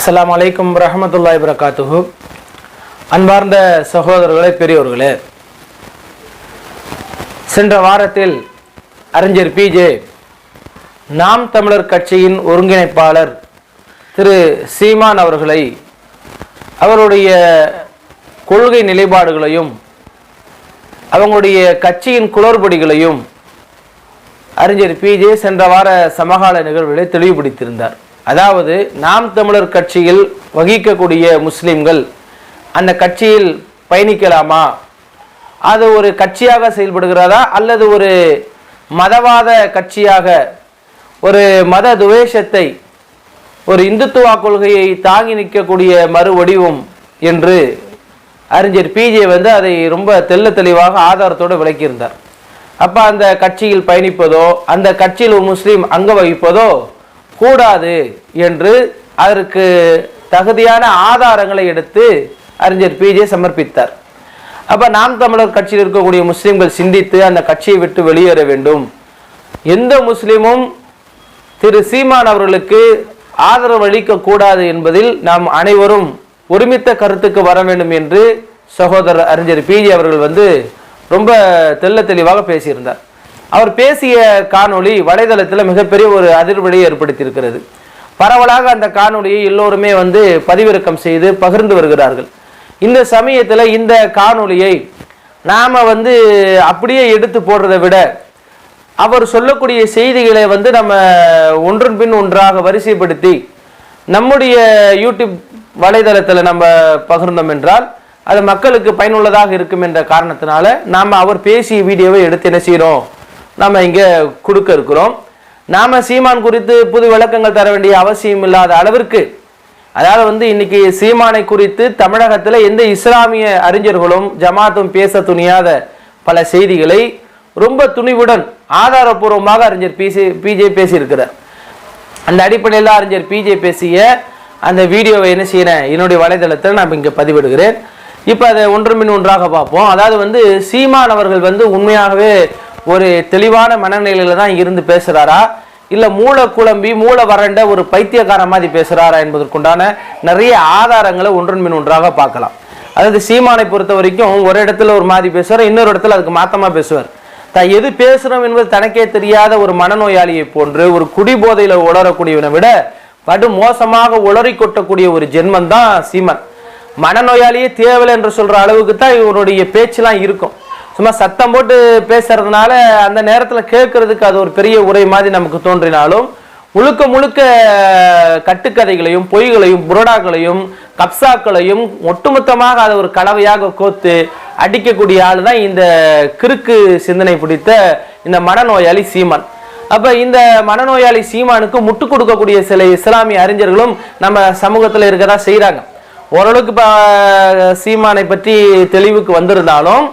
அஸ்லாம் அலைக்கும் ரஹமத்துல்லாய் வரகாத்துஹு அன்பார்ந்த சகோதரர்களே பெரியோர்களே சென்ற வாரத்தில் அறிஞர் பிஜே நாம் தமிழர் கட்சியின் ஒருங்கிணைப்பாளர் திரு சீமான் அவர்களை அவருடைய கொள்கை நிலைப்பாடுகளையும் அவங்களுடைய கட்சியின் குளறுபடிகளையும் அறிஞர் பிஜே சென்ற வார சமகால நிகழ்வுகளை தெளிவுபடுத்தியிருந்தார். அதாவது நாம் தமிழர் கட்சியில் வகிக்கக்கூடிய முஸ்லிம்கள் அந்த கட்சியில் பயணிக்கலாமா? அது ஒரு கட்சியாக செயல்படுகிறதா? அல்லது ஒரு மதவாத கட்சியாக ஒரு மத துவேஷத்தை ஒரு இந்துத்துவா கொள்கையை தாங்கி நிற்கக்கூடிய மறு வடிவம் என்று அறிஞர் பிஜே வந்து அதை ரொம்ப தெள்ள தெளிவாக ஆதாரத்தோடு விளக்கியிருந்தார். அப்போ அந்த கட்சியில் பயணிப்பதோ அந்த கட்சியில் ஒரு முஸ்லீம் அங்க வகிப்பதோ கூடாது என்று அதற்கு தகுதியான ஆதாரங்களை எடுத்து அறிஞர் பிஜே சமர்ப்பித்தார். அப்போ நாம் தமிழர் கட்சியில் இருக்கக்கூடிய முஸ்லீம்கள் சிந்தித்து அந்த கட்சியை விட்டு வெளியேற வேண்டும். எந்த முஸ்லீமும் திரு சீமான் அவர்களுக்கு ஆதரவு அளிக்க கூடாது என்பதில் நாம் அனைவரும் ஒருமித்த கருத்துக்கு வர வேண்டும் என்று சகோதரர் அறிஞர் பிஜே அவர்கள் வந்து ரொம்ப தெள்ள தெளிவாக பேசியிருந்தார். அவர் பேசிய காணொளி வலைதளத்தில் மிகப்பெரிய ஒரு அதிர்வலையை ஏற்படுத்தியிருக்கிறது. பரவலாக அந்த காணொளியை எல்லோருமே வந்து பதிவிறக்கம் செய்து பகிர்ந்து வருகிறார்கள். இந்த சமயத்தில் இந்த காணொளியை நாம் வந்து அப்படியே எடுத்து போடுறதை விட அவர் சொல்லக்கூடிய செய்திகளை வந்து நம்ம ஒன்றன் பின் ஒன்றாக வரிசைப்படுத்தி நம்முடைய யூடியூப் வலைதளத்தில் நம்ம பகிர்ந்தோம் என்றால் அது மக்களுக்கு பயனுள்ளதாக இருக்கும் என்ற காரணத்தினால நாம் அவர் பேசிய வீடியோவை எடுத்து என்ன செய்கிறோம் நம்ம இங்கே கொடுக்க இருக்கிறோம். நாம் சீமான் குறித்து புது விளக்கங்கள் தர வேண்டிய அவசியம் இல்லாத அளவிற்கு அதாவது வந்து இன்னைக்கு சீமானை குறித்து தமிழகத்தில் எந்த இஸ்லாமிய அறிஞர்களும் ஜமாத்தும் பேச துணியாத பல செய்திகளை ரொம்ப துணிவுடன் ஆதாரபூர்வமாக அறிஞர் பிசி பிஜே பேசியிருக்கிறார். அந்த அடிப்படையில் அறிஞர் பிஜே பேசிய அந்த வீடியோவை என்ன செய்யறேன் என்னுடைய வலைதளத்தில் நான் இங்கே பதிவிடுகிறேன். இப்போ அதை ஒன்றுமின் ஒன்றாக பார்ப்போம். அதாவது வந்து சீமான் அவர்கள் வந்து உண்மையாகவே ஒரு தெளிவான மனநிலையில தான் இருந்து பேசுகிறாரா இல்லை மூளை குழம்பி மூளை வறண்ட ஒரு பைத்தியக்கார மாதிரி பேசுகிறாரா என்பதற்குண்டான நிறைய ஆதாரங்களை ஒன்றன் மின் ஒன்றாக பார்க்கலாம். அதாவது சீமானை பொறுத்த வரைக்கும் ஒரு இடத்துல ஒரு மாதிரி பேசுவார் இன்னொரு இடத்துல அதுக்கு மாத்தமாக பேசுவார். தான் எது பேசுகிறோம் என்பது தனக்கே தெரியாத ஒரு மனநோயாளியை போன்று ஒரு குடிபோதையில் உளரக்கூடியவனை விட படு மோசமாக உளறி கொட்டக்கூடிய ஒரு ஜென்மம் தான் சீமன். மனநோயாளியே தேவையில்லை என்று சொல்ற அளவுக்கு தான் இவருடைய பேச்செல்லாம் இருக்கும். சும்மா சத்தம் போட்டு பேசுறதுனால அந்த நேரத்தில் கேட்கறதுக்கு அது ஒரு பெரிய உரை மாதிரி நமக்கு தோன்றினாலும் முழுக்க முழுக்க கட்டுக்கதைகளையும் பொய்களையும் புரடாக்களையும் கப்சாக்களையும் ஒட்டுமொத்தமாக அதை ஒரு கலவையாக கோத்து அடிக்கக்கூடிய ஆள் தான் இந்த கிறுக்கு சிந்தனை பிடித்த இந்த மனநோயாளி சீமான். அப்ப இந்த மனநோயாளி சீமானுக்கு முட்டு கொடுக்கக்கூடிய சில இஸ்லாமிய அறிஞர்களும் நம்ம சமூகத்தில் இருக்கதான் செய்கிறாங்க ஓரளவுக்கு இப்போ சீமானை பற்றி தெளிவுக்கு வந்திருந்தாலும்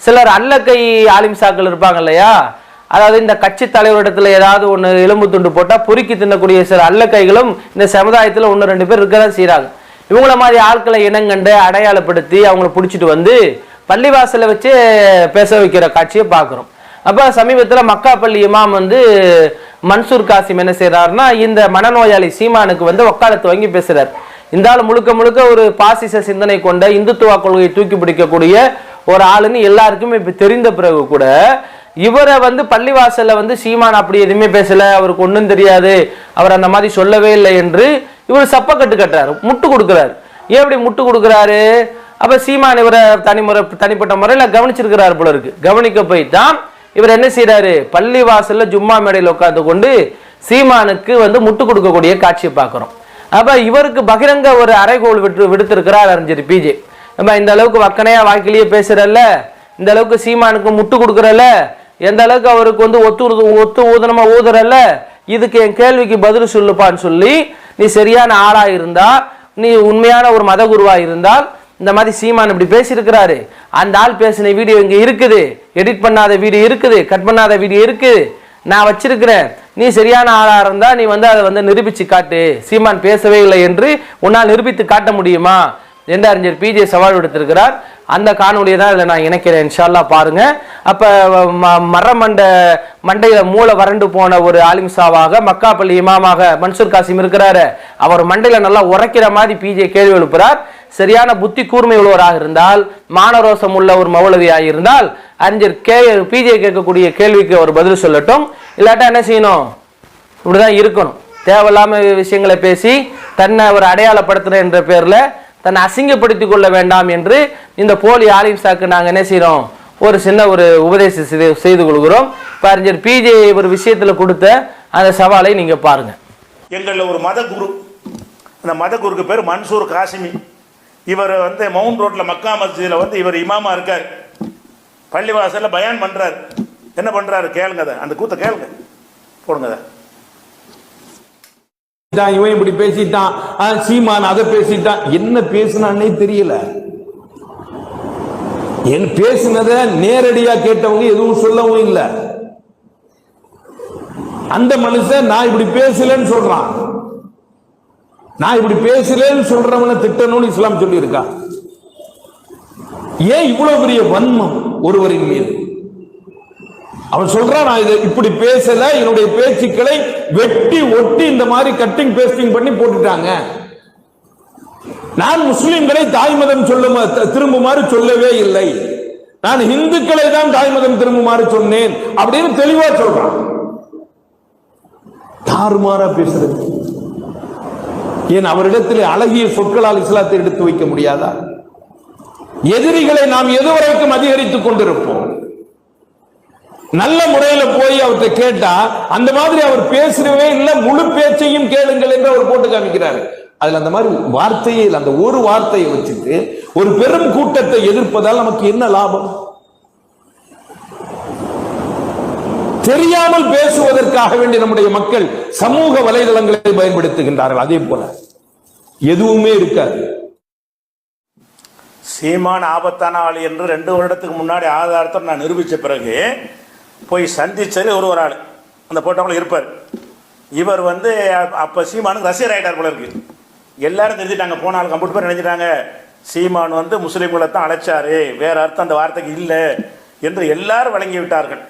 சிலர் அல்லக்கை ஆலிம்சாக்கள் இருப்பாங்க இல்லையா? அதாவது இந்த கட்சி தலைவரிடத்துல ஏதாவது ஒன்று எலும்பு துண்டு போட்டால் பொறுக்கி தின்னக்கூடிய சில அல்லக்கைகளும் இந்த சமுதாயத்தில் ஒன்று ரெண்டு பேர் இருக்க தான் செய்கிறாங்க இவங்கள மாதிரி ஆட்களை இனங்கண்டு அடையாளப்படுத்தி அவங்கள பிடிச்சிட்டு வந்து பள்ளிவாசலை வச்சு பேச வைக்கிற காட்சியை பார்க்குறோம் அப்போ சமீபத்தில் மக்காப்பள்ளி இமாம் வந்து மன்சூர் காசிம் என்ன செய்கிறாருன்னா இந்த மனநோயாளி சீமானுக்கு வந்து வக்காலத்து வாங்கி பேசுகிறார் இந்த ஆள் முழுக்க முழுக்க ஒரு பாசிச சிந்தனை கொண்ட இந்துத்துவ கொள்கையை தூக்கி பிடிக்கக்கூடிய ஒரு ஆளுன்னு எல்லாருக்குமே இப்போ தெரிந்த பிறகு கூட இவரை வந்து பள்ளிவாசலில் வந்து சீமான் அப்படி எதுவுமே பேசலை அவருக்கு ஒன்றும் தெரியாது அவர் அந்த மாதிரி சொல்லவே இல்லை என்று இவர் சப்பக்கட்டு கட்டுறாரு முட்டு கொடுக்குறாரு. ஏன் இப்படி முட்டு கொடுக்குறாரு? அப்போ சீமான் இவரை தனிமுறை தனிப்பட்ட முறையில் கவனிச்சிருக்கிறார் போல இருக்கு. கவனிக்க போய் தான் இவர் என்ன செய்கிறாரு பள்ளிவாசலில் ஜும்மா மேடையில் உட்காந்து கொண்டு சீமானுக்கு வந்து முட்டு கொடுக்கக்கூடிய காட்சியை பார்க்குறோம். அப்போ இவருக்கு பகிரங்க ஒரு அரைகோல் விட்டு விடுத்திருக்கிறார் அறிஞர் பிஜே நம்ம இந்த அளவுக்கு வக்கனையா வாக்கிலேயே பேசுறல்ல? இந்த அளவுக்கு சீமானுக்கு முட்டு கொடுக்குறல்ல? எந்த அளவுக்கு அவருக்கு வந்து ஒத்து ஒத்து ஊதனமா ஊதுறல்ல? இதுக்கு என் கேள்விக்கு பதில் சொல்லுப்பான்னு சொல்லி நீ சரியான ஆளா இருந்தா நீ உண்மையான ஒரு மத குருவா இருந்தால் இந்த மாதிரி சீமான் இப்படி பேசியிருக்கிறாரு. அந்த ஆள் பேசின வீடியோ இங்க இருக்குது. எடிட் பண்ணாத வீடியோ இருக்குது. கட் பண்ணாத வீடியோ இருக்குது. நான் வச்சிருக்கிறேன். நீ சரியான ஆளா இருந்தா நீ வந்து அதை வந்து நிரூபிச்சு காட்டு. சீமான் பேசவே இல்லை என்று உன்னால் நிரூபித்து காட்ட முடியுமா? எந்த அறிஞர் பிஜே சவால் விடுத்திருக்கிறார். அந்த காணொலியை தான் இதில் நான் இணைக்கிறேன். இன்ஷால்லா பாருங்கள் அப்போ ம மரமண்ட மண்டையில் மூளை வறண்டு போன ஒரு ஆலிம்சாவாக மக்காப்பள்ளி இமாமாக மன்சூர் காசிம் இருக்கிறாரு. அவர் மண்டையில் நல்லா உரைக்கிற மாதிரி பிஜே கேள்வி எழுப்புறார். சரியான புத்தி கூர்மை உள்ளவராக இருந்தால் மானரோசம் உள்ள ஒரு மௌலவியாக இருந்தால் அறிஞர் கே பிஜே கேட்கக்கூடிய கேள்விக்கு அவர் பதில் சொல்லட்டும். இல்லாட்டா என்ன செய்யணும்? இப்படிதான் இருக்கணும். தேவையில்லாம விஷயங்களை பேசி தன்னை ஒரு அடையாளப்படுத்துற என்ற பேரில் தன்னை அசிங்கப்படுத்திக் கொள்ள வேண்டாம் என்று இந்த போலி ஆலிம்சாக்கு நாங்கள் என்ன செய்கிறோம் ஒரு சின்ன ஒரு உபதேசம் செய்து- செய்து கொள்கிறோம். இப்ப அறிஞர் பிஜே ஒரு விஷயத்தில் கொடுத்த அந்த சவாலை நீங்கள் பாருங்க. எங்களில் ஒரு மத குரு. அந்த மத குருக்கு பேர் மன்சூர் காசிமி. இவர் வந்து மவுண்ட் ரோட்டில் மக்கா மஸ்ஜிதில் வந்து இவர் இமாமா இருக்கார். பள்ளிவாசலில் பயான் பண்ணுறாரு என்ன பண்ணுறாரு கேளுங்க அதை. அந்த கூத்தை கேளுங்க. போடுங்க அதை. இவன் இப்படி பேசிட்டான் சீமான் அதை பேசிட்டான். என்ன பேசினான்னே தெரியல. என் பேசினத நேரடியா கேட்டவங்க எதுவும் சொல்லவும் இல்லை. அந்த மனுஷன் நான் இப்படி பேசலன்னு சொல்றான். நான் இப்படி பேசலன்னு சொல்றவனை திட்டணும்னு இஸ்லாம் சொல்லி இருக்கான் ஏன் இவ்வளவு பெரிய வன்மம் ஒருவரின் மீது? அவன் சொல்றான் நான் இதை இப்படி பேசல என்னுடைய பேச்சுக்களை வெட்டி ஒட்டி இந்த மாதிரி கட்டிங் பேஸ்டிங் பண்ணி போட்டுட்டாங்க. நான் முஸ்லிம்களை தாய்மதம் சொல்ல திரும்புமாறு சொல்லவே இல்லை. நான் இந்துக்களை தான் தாய்மதம் திரும்புமாறு சொன்னேன் அப்படின்னு தெளிவா சொல்றான். தாறுமாறா பேசுறது. ஏன் அவரிடத்தில் அழகிய சொற்களால் இஸ்லாத்தை எடுத்து வைக்க முடியாதா? எதிரிகளை நாம் எதுவரைக்கும் அதிகரித்துக் கொண்டிருப்போம். நல்ல முறையில போய் அவர்கிட்ட கேட்டா அந்த மாதிரி அவர் பேசுறவே இல்ல முழு பேச்சையும் கேளுங்கள் என்று அவர் போட்டு காமிக்கிறாரு. அதுல அந்த மாதிரி வார்த்தையே அந்த ஒரு வார்த்தையை வச்சுட்டு ஒரு பெரும் கூட்டத்தை எதிர்ப்பதால் நமக்கு என்ன லாபம்? தெரியாமல் பேசுவதற்காக வேண்டி நம்முடைய மக்கள் சமூக வலைதளங்களை பயன்படுத்துகின்றார்கள் அதே போல. எதுவுமே இருக்காது. சீமான் ஆபத்தான ஆள் என்று ரெண்டு வருடத்துக்கு முன்னாடி ஆதாரத்தை நான் நிரூபித்த பிறகு போய் சந்திச்சது ஒரு ஒரு ஆள். அந்த போட்டோவில் இருப்பார். இவர் வந்து அப்போ சீமானுக்கு ரசிகர் ஆகிட்டார் போல இருக்கு. எல்லாரும் தெரிஞ்சுட்டாங்க போன ஆள் கம்ப்யூட்டர் பேர் நினைச்சிட்டாங்க சீமான் வந்து முஸ்லீம்களை தான் அழைச்சாரு. வேற அர்த்தம் அந்த வார்த்தைக்கு இல்லை என்று எல்லாரும் வழங்கி விட்டார்கள்.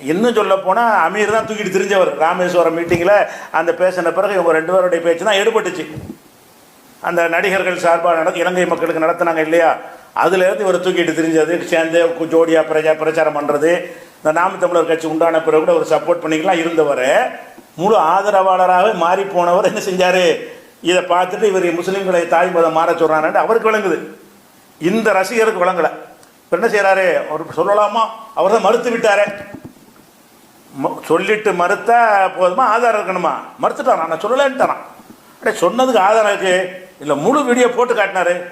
இன்னும் சொல்ல போனால் அமீர் தான் தூக்கிட்டு தெரிஞ்சவர். ராமேஸ்வரம் மீட்டிங்கில் அந்த பேசின பிறகு இவங்க ரெண்டு பேருடைய பேச்சு தான் எடுபட்டுச்சு. அந்த நடிகர்கள் சார்பாக நடக்க இலங்கை மக்களுக்கு நடத்துனாங்க இல்லையா? அதுலேருந்து இவர் தூக்கிட்டு தெரிஞ்சது சேர்ந்து கு- ஜோடியா பிரஜா பிரச்சாரம் பண்ணுறது இந்த நாம் தமிழர் கட்சி உண்டான பிறகு கூட ஒரு சப்போர்ட் பண்ணிக்கலாம் இருந்தவர். முழு ஆதரவாளராக மாறி போனவர் என்ன செஞ்சார்? இதை பார்த்துட்டு இவர் முஸ்லீம்களை தாய் மதம் மாற சொல்கிறான்னு அவருக்கு விளங்குது. இந்த ரசிகருக்கு விளங்கலை. இப்போ என்ன செய்கிறாரு அவர் சொல்லலாமா? அவர் தான் மறுத்து விட்டாரே. ம- சொல்லிட்டு மறுத்தா போதுமா? ஆதாரம் இருக்கணுமா? மறுத்துட்டான். நான் சொல்லலைன்ட்டான் அடே சொன்னதுக்கு ஆதாரம் இருக்கு. இல்லை முழு வீடியோ போட்டு காட்டினாரு.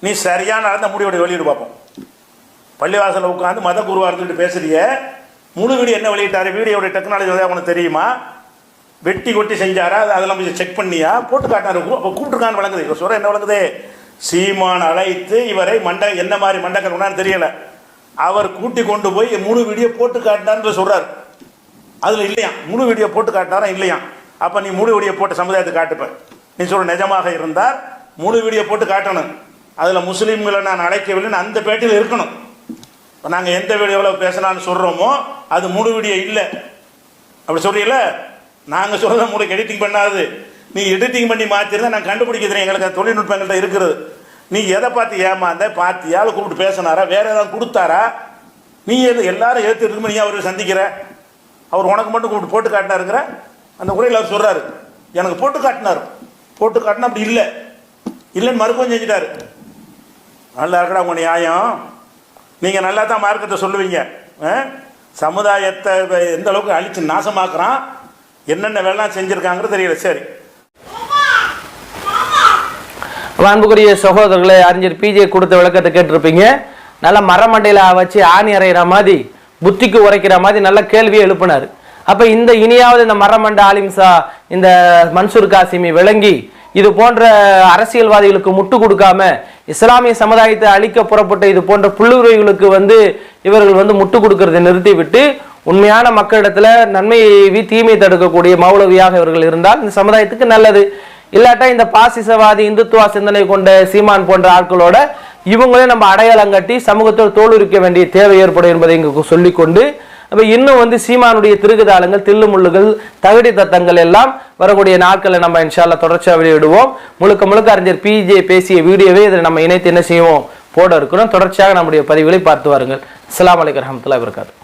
நீ சரியான நடந்த முடிவோட வெளியிடு பார்ப்போம். பள்ளிவாசலில் உட்காந்து மத குருவா இருந்துட்டு பேசுறிய முழு வீடியோ என்ன வெளியிட்டாரு? வீடியோட டெக்னாலஜி உனக்கு தெரியுமா? வெட்டி கொட்டி செஞ்சாரா? அதெல்லாம் கொஞ்சம் செக் பண்ணியா? போட்டு காட்டினார். அப்போ கூப்பிட்டுருக்கான்னு வழங்குது. இவர் சொல்ற என்ன வழங்குது? சீமான் அழைத்து இவரை மண்ட என்ன மாதிரி மண்டக்கர் தெரியல. அவர் கூட்டி கொண்டு போய் முழு வீடியோ போட்டு காட்டினார்னு சொல்றாரு. அதில் இல்லையா? முழு வீடியோ போட்டு காட்டினாரா? இல்லையா? அப்போ நீ முழு வீடியோ போட்டு சமுதாயத்தை காட்டுப்ப. நீ சொல்ற நிஜமாக இருந்தால் முழு வீடியோ போட்டு காட்டணும். அதில் முஸ்லீம்களை நான் அழைக்கவில்லைன்னு அந்த பேட்டியில் இருக்கணும். இப்போ நாங்கள் எந்த வீடியோவில் பேசலாம்னு சொல்கிறோமோ அது முழு வீடியோ இல்லை. அப்படி சொல்கிறீங்கள நாங்கள் சொல்கிறத உங்களுக்கு எடிட்டிங் பண்ணாது. நீ எடிட்டிங் பண்ணி மாற்றிருந்தா நான் கண்டுபிடிக்கிறேன் எங்களுக்கு அந்த தொழில்நுட்பம் எங்கள்கிட்ட இருக்கிறது. நீ எதை பார்த்து ஏமாந்த பார்த்து ஆளு கூப்பிட்டு பேசினாரா வேற ஏதாவது கொடுத்தாரா? நீ எது எல்லாரும் ஏற்று நீ அவரை சந்திக்கிற? அவர் உனக்கு மட்டும் கூப்பிட்டு போட்டு காட்டினாருங்கிற அந்த உரையில் அவர் சொல்கிறாரு எனக்கு போட்டு காட்டினார். போட்டு காட்டினா அப்படி இல்லை. இல்லைன்னு மறுக்கவும் செஞ்சிட்டாரு. நல்லா இருக்கடா உங்க நியாயம். நீங்கள் நல்லா தான் மார்க்கத்தை சொல்லுவீங்க. ஆ? சமுதாயத்தை எந்த அளவுக்கு அழித்து நாசமாக்குறான் என்னென்ன வேலைலாம் செஞ்சுருக்காங்கிறது தெரியல. சரி. அன்புக்குரிய சகோதரர்களை அறிஞர் பிஜே கொடுத்த விளக்கத்தை கேட்டிருப்பீங்க. நல்லா மரமண்டையில் வச்சு ஆணி அறையிற மாதிரி புத்திக்கு உரைக்கிற மாதிரி நல்ல கேள்வியை எழுப்பினார். அப்போ இந்த இனியாவது இந்த மரமண்ட ஆலிம்சா இந்த மன்சூர் காசிமி விளங்கி இது போன்ற அரசியல்வாதிகளுக்கு முட்டு கொடுக்காம இஸ்லாமிய சமுதாயத்தை அழிக்க புறப்பட்ட இது போன்ற புள்ளுரைகளுக்கு வந்து இவர்கள் வந்து முட்டு கொடுக்கறதை நிறுத்திவிட்டு உண்மையான மக்களிடத்துல நன்மையை தீமை தடுக்கக்கூடிய மௌலவியாக இவர்கள் இருந்தால் இந்த சமுதாயத்துக்கு நல்லது. இல்லாட்டா இந்த பாசிசவாதி இந்துத்துவா சிந்தனை கொண்ட சீமான் போன்ற ஆட்களோட இவங்களே நம்ம அடையாளம் கட்டி சமூகத்தில் தோலுரிக்க வேண்டிய தேவை ஏற்படும் என்பதை இங்கு சொல்லிக்கொண்டு அப்போ இன்னும் வந்து சீமானுடைய திருகுதாளங்கள் தில்லுமுள்ளுகள் தகுடி தத்தங்கள் எல்லாம் வரக்கூடிய நாட்களை நம்ம இன்ஷால்ல தொடர்ச்சியாக வெளியிடுவோம். முழுக்க முழுக்க அறிஞர் பிஜே பேசிய வீடியோவே இதில் நம்ம இணைத்து என்ன செய்வோம்? போட இருக்கிறோம் தொடர்ச்சியாக நம்முடைய பதிவுகளை பார்த்து வாருங்கள். அஸ்ஸலாமு அலைக்கும் ரஹமத்துல்லா வபரகாத்துஹு